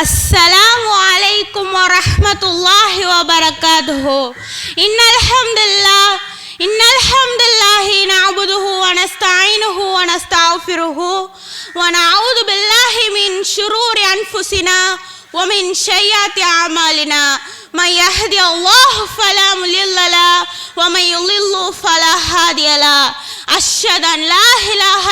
السلام عليكم ورحمة الله وبركاته. إن الحمد لله إن الحمد لله نعبده ونستعينه ونستغفره ونعوذ بالله من شرور أنفسنا ومن سيئات أعمالنا. من يهدي الله فلا مضل له ومن يضلل فلا هادي له. أشهد أن لا إله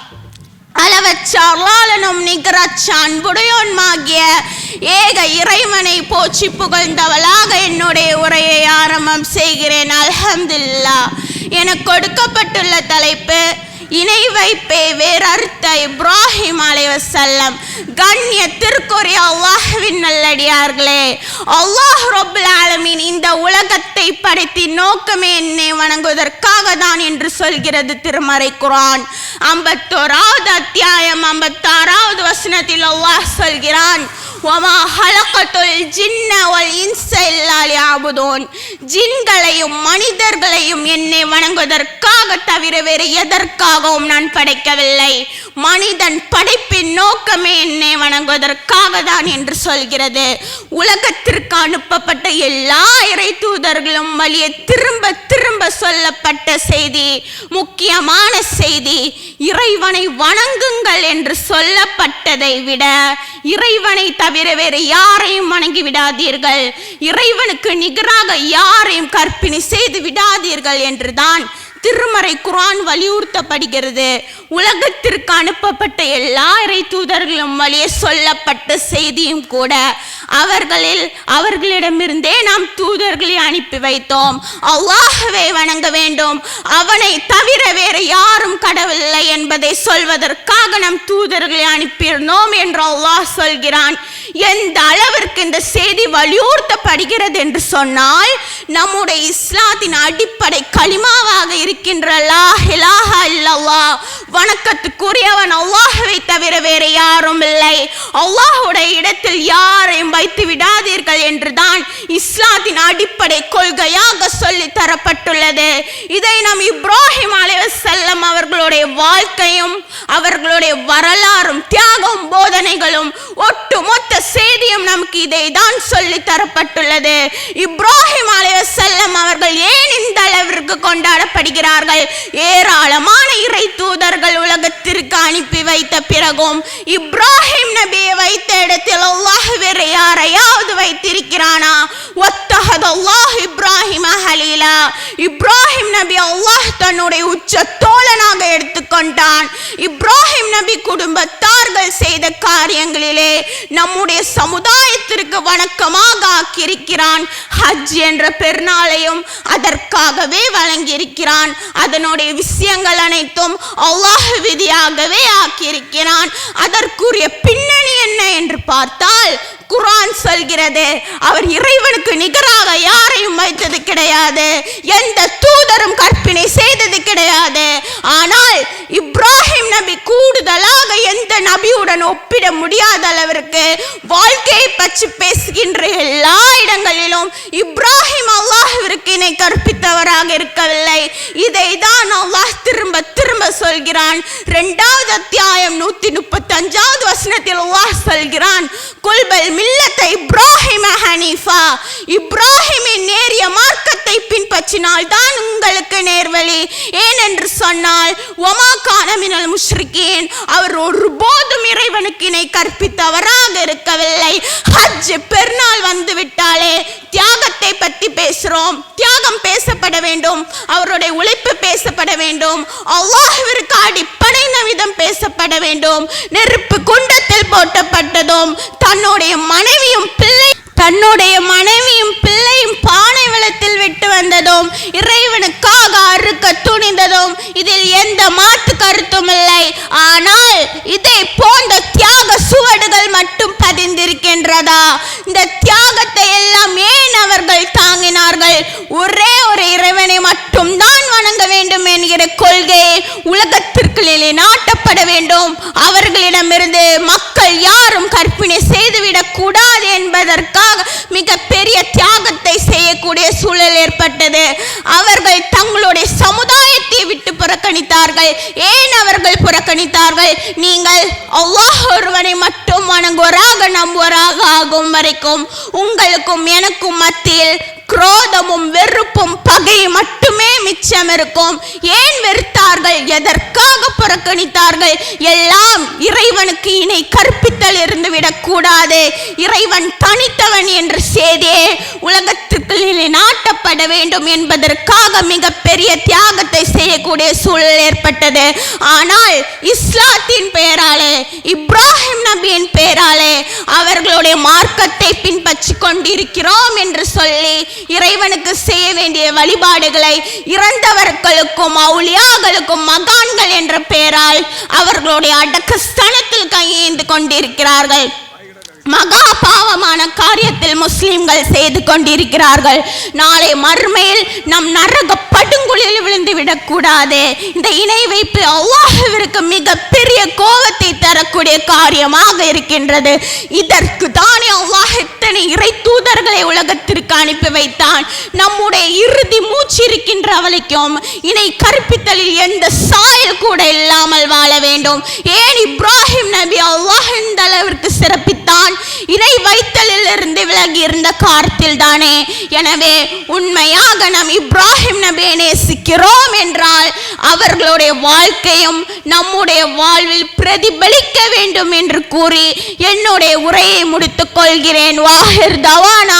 அளவற்ற அருளாளனும் நிகரற்ற அன்புடையோன்மாகிய ஏக இறைவனை போற்றி புகழ்ந்தவளாக என்னுடைய உரையை ஆரம்பம் செய்கிறேன். அல்ஹம்துலில்லா எனக்கு கொடுக்கப்பட்டுள்ள தலைப்பு இணை வைப்பே வேறறுத்த இப்ராஹிம் அலைவசல்லம் கண்ணிய திருக்குறி அல்லாஹ்வின் நல்லடியார்களே அல்லாஹ் ரொபுல் ஆலமீன் இந்த உலகத்தை படைத்தி நோக்கமே என்னை வணங்குவதற்காக தான் என்று சொல்கிறது திருமறை குரான் ஐம்பத்தோராவது அத்தியாயம் ஐம்பத்தாறாவது வசனத்தில் அல்லாஹ் சொல்கிறான் ஒமா ஹலக்கத்துல் ஜின்ன ஒல் இன்ச இல்லாலி ஆபுதோன் ஜின்களையும் மனிதர்களையும் என் வணங்குவதற்காக தவிர வேறு எதற்காகவும் நான் படைக்கவில்லை. மனிதன் படைப்பின் நோக்கமே என்னை வணங்குவதற்காக தான் என்று சொல்கிறது. உலகத்திற்கு அனுப்பப்பட்ட எல்லா இறை தூதர்களும் வழியே திரும்ப திரும்ப சொல்லப்பட்ட செய்தி முக்கியமான செய்தி இறைவனை வணங்குங்கள் என்று சொல்லப்பட்டதை விட இறைவனை தவிர வேறு யாரையும் வணங்கி விடாதீர்கள். இறைவனுக்கு நிகராக யாரையும் கற்பிணி செய்து விடாதீர்கள் என்று என்றுதான் திருமறை குரான் வலியுறுத்தப்படுகிறது. உலகத்திற்கு அனுப்பப்பட்ட எல்லா இறை தூதர்களும் வழியே சொல்லப்பட்ட செய்தியும் கூட அவர்களில் அவர்களிடமிருந்தே நாம் தூதர்களை அனுப்பி வைத்தோம். அல்லாஹ்வை வணங்க வேண்டும். அவனை தவிர வேறு யாரும் கடவுளில்லை என்பதை சொல்வதற்காக நாம் தூதர்களை அனுப்பியிருந்தோம் என்று அல்லாஹ் சொல்கிறான். எந்த அளவிற்கு இந்த செய்தி வலியுறுத்தப்படுகிறது என்று சொன்னால் நம்முடைய இஸ்லாத்தின் அடிப்படை களிமாவாக இருக்கின்ற லா இலாஹா இல்லல்லா வணக்கத்துக்குரியவன் அல்லாஹுவை தவிர வேறு யாரும் இல்லை. அல்லாஹுடைய இடத்தில் யாரையும் வைத்து விடாதீர்கள் என்றுதான் இஸ்லாத்தின் அடிப்படை கொள்கையாக சொல்லி தரப்பட்டுள்ளது. இதை நாம் இப்ராஹிம் அலைவசல்லம் அவர்களுடைய வாழ்க்கையும் அவர்களுடைய வரலாறும் தியாகம் போதனைகளும் ஒட்டுமொத்த செய்தியும் நமக்கு இதை தான் சொல்லி தரப்பட்டுள்ளது. இப்ராஹிம் அலைவசல்லம் அவர்கள் ஏன் இந்த அளவிற்கு கொண்டாடப்படுகிறார்கள்? ஏராளமான இறை தூதர்கள் உலகத்திற்கு அனுப்பி வைத்த பிறகும் இப்ராஹிம் தன்னுடைய உச்ச தோழனாக எடுத்துக்கொண்டான். இப்ராஹிம் நபி குடும்பத்தார்கள் செய்த காரியங்களிலே நம்முடைய சமுதாயத்திற்கு வணக்கமாக ஆக்கியிருக்கிறான். ஹஜ் என்ற பெருநாளையும் அதற்காகவே வழங்கியிருக்கிறான். அதனுடைய விஷயங்கள் அனைத்தும் அல்லாஹ் விதியாகவே ஆக்கியிருக்கிறான். அதற்குரிய பின்னணி என்ன என்று பார்த்தால் குரான் சொல்கிறது அவர் இறைவனுக்கு நிகராக யாரையும் வைத்தது கிடையாது. எந்த தூதரும் கற்பினை செய்ய முடியாது ஆனால் இப்ராஹிம் நபி கூடுதலாக எந்த நபியுடன் ஒப்பிட முடியாத அளவிற்கு வாழ்க்கையை பற்றி பேசுகின்ற எல்லா இடங்களிலும் இப்ராஹிம் அல்லாஹிற்கு இணை கற்பித்தவராக இருக்கவில்லை. இதை சொல்கிறான். இரண்டாவது அத்தியாயம் நூத்தி முப்பத்தி அஞ்சாவது வசனத்தில் அல்லாஹ் சொல்கிறான் குல்பல் மில்லத்தை இப்ராஹிம ஹனீஃபா. இப்ராஹிமின் நேரிய மார்க்கத்தை பின்பற்றினால் தான் உங்களுக்கு நேர்வழி. ஏனென்று சொன்னால் ஒமா கானமினல் முஷ்ரிகேன். அவர் ஒருபோதும் இறைவனுக்கு இணை கற்பித்தவராக இருக்கவில்லை. ஹஜ் பெருநாள் வந்துவிட்டாலே தியாகத்தை தியாகத்தை பற்றி பேசுகிறோம் தியாகம் பேசப்பட வேண்டும். அவருடைய உழைப்பு பேசப்பட வேண்டும். அல்லாஹிற்கு அடிப்படைந்த விதம் பேசப்பட வேண்டும். நெருப்பு குண்டத்தில் போட்டப்பட்டதும் தன்னுடைய மனைவியும் பிள்ளை தன்னுடைய மனைவியும் பிள்ளையும் பானை வெள்ளத்தில் விட்டு வந்ததும் இறைவனுக்காக அறுக்க துணிந்ததும் இதில் எந்த மாற்று கருத்தும் இல்லை. ஆனால் இதை போன்ற தியாக உங்களிடமிருந்து மக்கள் யாரும் கற்பிணி செய்துவிடக் கூடாது என்பதற்காக மிக பெரிய தியாகத்தை செய்யக்கூடிய சூழல் ஏற்பட்டது. அவர்கள் தங்களுடைய சமுதாயத்தை விட்டு புறக்கணித்தார்கள். ஏன் அவர்கள் புறக்கணித்தார்கள்? நீங்கள் அல்லாஹ் ஒருவரை மட்டும் வணங்குவராக நம்புவராக ஆகும் வரைக்கும் உங்களுக்கும் எனக்கும் மத்தியில் குரோதமும் வெறுப்பும் பகை மட்டுமே மிச்சம் இருக்கும். ஏன் வெறுத்தார் புறக்கணித்தார்கள். எல்லாம் இறைவனுக்கு இணை கற்பித்தல் இருந்து விடக்கூடாது. இறைவன் தனித்தவன் என்ற செய்தியே உலகத்திற்கு நாட்டப்பட வேண்டும் என்பதற்காக மிகப்பெரிய தியாக செய்யக்கூடிய சூழல் ஏற்பட்டது. ஆனால் இஸ்லாத்தின் பெயராலே இப்ராஹிம் நபியின் பெயராலே அவர்களுடைய மார்க்கத்தை பின்பற்றி கொண்டிருக்கிறோம் என்று சொல்லி இறைவனுக்கு செய்ய வேண்டிய வழிபாடுகளை இறந்தவர்களுக்கும் அவுளியாக்களுக்கும் மகான்கள் என்ற பெயரால் அவர்களுடைய அடக்க ஸ்தலத்தில் கையேந்து கொண்டிருக்கிறார்கள். மகா பாவமான காரியத்தில் முஸ்லிம்கள் செய்து கொண்டிருக்கிறார்கள். நாளை மறுமையில் நம் நரக படுங்குழியில் விழுந்து விடக்கூடாது. இந்த இணை வைப்பு அல்லாஹ்விற்கு மிக பெரிய கோபத்தை தரக்கூடிய காரியமாக இருக்கின்றது. இதற்கு தானே அல்லாஹ் இத்தனை இறை தூதர்களை உள்ள உலகத்திற்கு அனுப்பி வைத்தான். நம்முடைய இறுதி மூச்சு இருக்கின்ற அவளைக்கும் இணை கற்பித்தலில் எந்த சாயல் கூட இல்லாமல் வாழ வேண்டும். ஏன் இப்ராஹிம் நபி அல்லாஹ் இந்த அளவிற்கு சிறப்பித்தான்? இணை வைத்தலில் இருந்து விலகி இருந்த காரத்தில் தானே. எனவே உண்மையாக நாம் இப்ராஹிம் நபியை நேசிக்கிறோம் என்றால் அவர்களுடைய வாழ்க்கையும் நம்முடைய வாழ்வில் பிரதிபலிக்க வேண்டும் என்று கூறி என்னுடைய உரையை முடித்துக் கொள்கிறேன். வாஹிர் தவானா